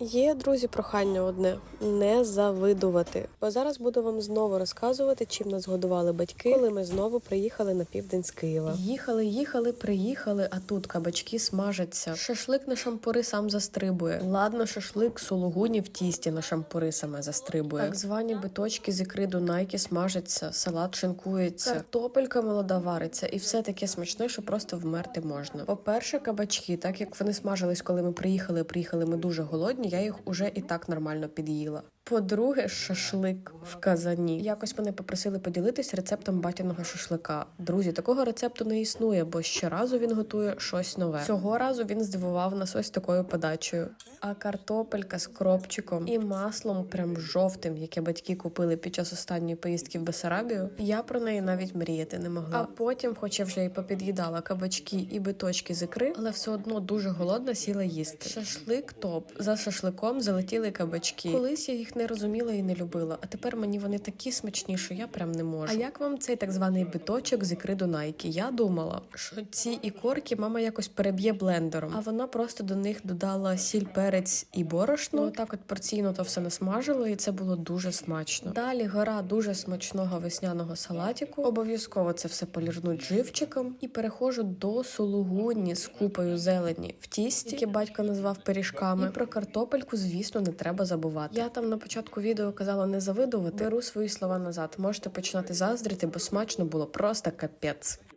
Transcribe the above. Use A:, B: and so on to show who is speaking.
A: Є, друзі, прохання одне не завидувати. Бо зараз буду вам знову розказувати, чим нас годували батьки, коли ми знову приїхали на південь з Києва. Їхали, їхали, приїхали, а тут кабачки смажаться. Шашлик на шампури сам застрибує. Ладно, шашлик сулугуні в тісті на шампури саме застрибує. Так звані биточки з ікри Дунайки смажаться, салат шинкується, картопелька молода вариться, і все таке смачне, що просто вмерти можна. По-перше, кабачки, так як вони смажились, коли ми приїхали, приїхали ми дуже голодні, я їх уже і так нормально під'їла. По-друге, шашлик в казані. Якось мене попросили поділитись рецептом батяного шашлика. Друзі, такого рецепту не існує, бо щоразу він готує щось нове. Цього разу він здивував нас ось такою подачею. А картопелька з кропчиком і маслом, прям жовтим, яке батьки купили під час останньої поїздки в Бесарабію. Я про неї навіть мріяти не могла. А потім, хоч я вже і попід'їдала кабачки і биточки з ікри, але все одно дуже голодна сіла їсти. Шашлик топ. За шашликом залетіли кабачки. Колись я їх не розуміла і не любила. А тепер мені вони такі смачні, що я прям не можу. А як вам цей так званий биточок з ікри Дунайки? Я думала, що ці ікорки мама якось переб'є блендером, а вона просто до них додала сіль, перець і борошно. Ну, так от порційно то все насмажило, і це було дуже смачно. Далі гора дуже смачного весняного салатіку. Обов'язково це все полірнуть живчиком і переходжу до сулугуні з купою зелені в тісті, яке батько назвав пиріжками. І про картопельку, звісно, не треба забувати. Я там на початку відео казала не завидувати. Беру свої слова назад. Можете починати заздрити, бо смачно було просто капець.